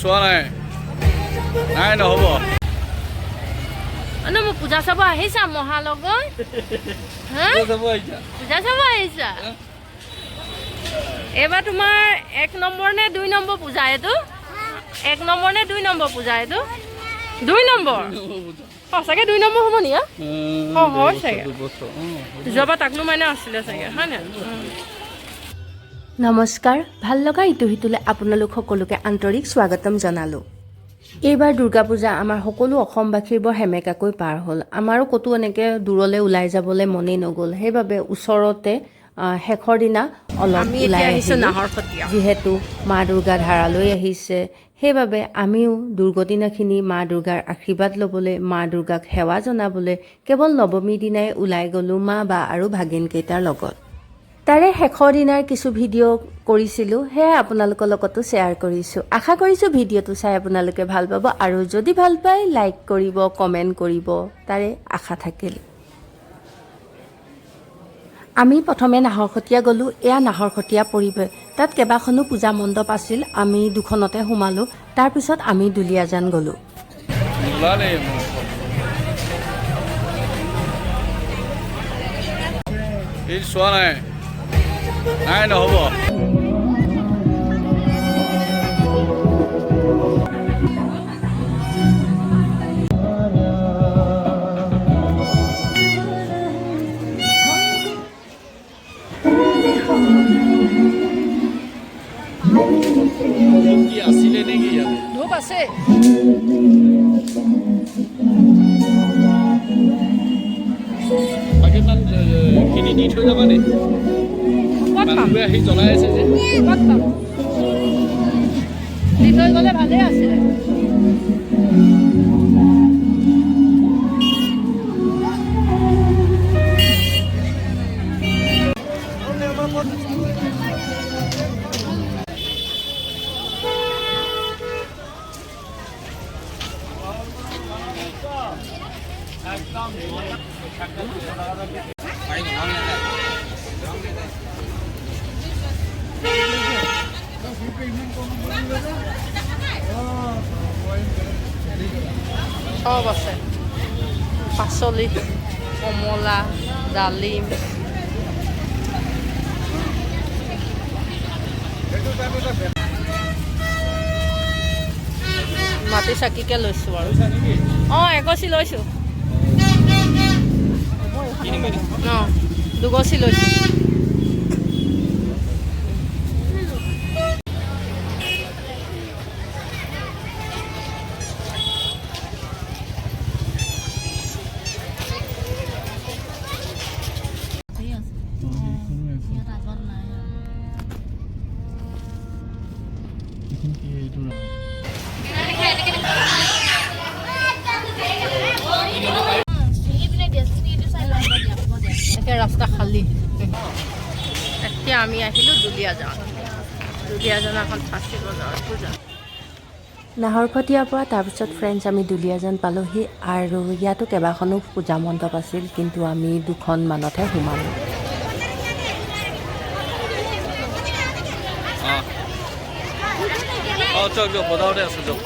চোৱা নাই। নাই নহ'ব। পূজা চাব আহিছা মহালগত হা? পূজা চাব আহিছা। এইবাৰ তোমাৰ এক নম্বৰ নে দুই নম্বৰ পূজা এইটো? এক নম্বৰ নে দুই নম্বৰ পূজা এইটো? দুই নম্বৰ? সঁচাকৈ দুই নম্বৰ হ'ব নি হয় চাগে। যোৱাবাৰ তাকনো মানে আছিলে চাগে হয় নাই? নমস্কাৰ ভাল লগা ইটো সিটোলৈ আপোনালোক সকলোকে আন্তৰিক স্বাগতম জনালোঁ। এইবাৰ দুৰ্গা পূজা আমাৰ সকলো অসমবাসীৰ বৰ সেমেকাকৈ পাৰ হ'ল। আমাৰো ক'তো এনেকৈ দূৰলৈ ওলাই যাবলৈ মনেই নগ'ল। সেইবাবে ওচৰতে শেষৰ দিনা অলপ ওলাই আহিছোঁ যিহেতু মা দুৰ্গা ধাৰালৈ আহিছে। সেইবাবে আমিও দুৰ্গদিনাখিনি মা দুৰ্গাৰ আশীৰ্বাদ ল'বলৈ মা দুৰ্গাক সেৱা জনাবলৈ কেৱল নৱমী দিনাই ওলাই গ'লোঁ মা বা আৰু ভাগিনকেইটাৰ লগত। তাৰে শেষৰ দিনাৰ কিছু ভিডিঅ' কৰিছিলোঁ সেয়াই আপোনালোকৰ লগতো শ্বেয়াৰ কৰিছোঁ। আশা কৰিছোঁ ভিডিঅ'টো চাই আপোনালোকে ভালো পাব আৰু যদি ভালো পায়, লাইক কৰিব, কমেণ্ট কৰিব, তাৰে আশা থাকিল। আমি প্ৰথমে নাহৰকটীয়া গ'লোঁ। এয়া নাহৰকটীয়া পৰিৱেশ। তাত কেইবাখনো পূজা মণ্ডপ আছিল। আমি দুখনতে সোমালোঁ। তাৰপিছত আমি দুলীয়াজান গ'লোঁ। চোৱা নাই। নাই নহ'ব। ধূপ আছে। বাকী ইমান খিনি দি থৈ যাবা নি আহি জ্বলাই আছে যে। দি থৈ গ'লে ভালেই আছিলে। চব আছে। পাচলি কমলা ডালিম। মাটি চাকিকে লৈছোঁ আৰু। অঁ এগছি লৈছোঁ। অঁ দুগছি লৈছোঁ। ৰাস্তা খালী এতিয়া আমি আহিলোঁ দুলীয়াজান পূজা নাহৰকটীয়াৰ পৰা তাৰপিছত ফ্ৰেণ্ডছ আমি দুলীয়াজান পালোঁহি আৰু ইয়াতো কেইবাখনো পূজা মণ্ডপ আছিল কিন্তু আমি দুখনমানতহে সোমালোঁ। অঁ অঁ চক দিয়ক বজাৰতে আছোঁ দিয়ক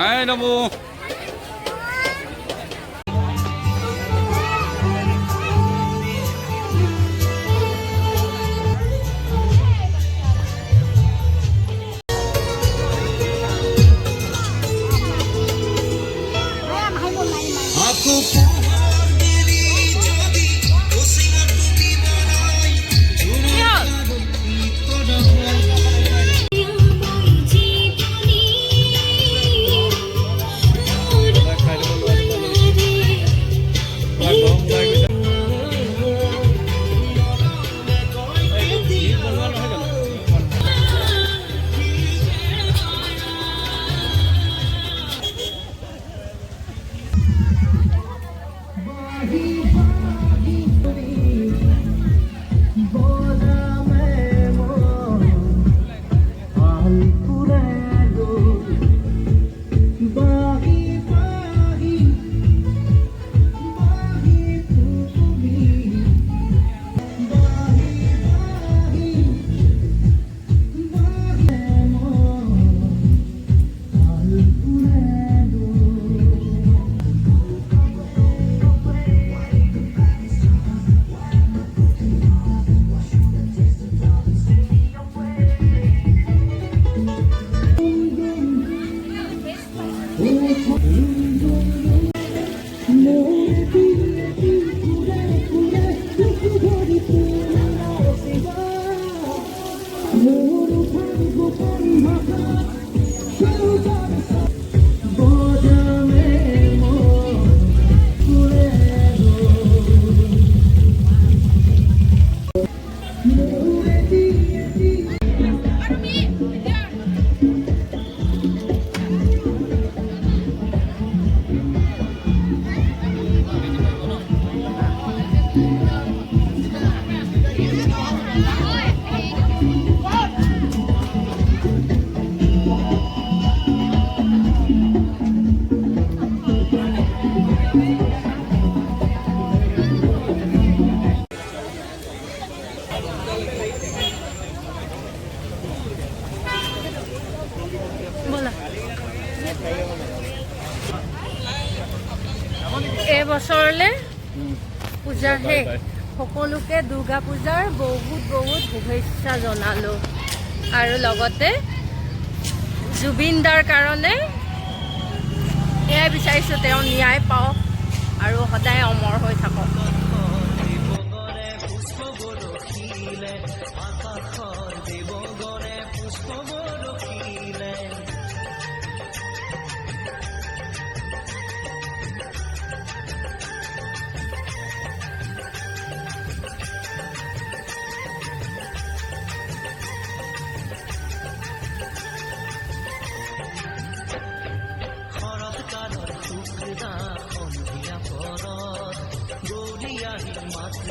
ঠিক আছে Ay, namo. ব'লা শেষ। সকলোকে দুৰ্গা পূজাৰ বহুত বহুত শুভেচ্ছা জনালোঁ। আৰু লগতে জুবিন দাৰ কাৰণে এয়াই বিচাৰিছোঁ তেওঁ ন্যায় পাওক আৰু সদায় অমৰ হৈ থাকক।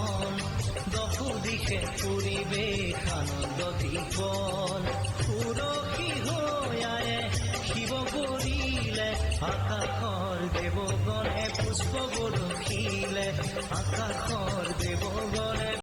জন্মন দশো দিশে পৰিৱেশ আনন্দ দীপন সুৰক্ষী হৈ আয়ে শিৱ কৰিলে আকাশৰ দেৱগণে পুষ্প বৰষিলে আকাশৰ দেৱগণে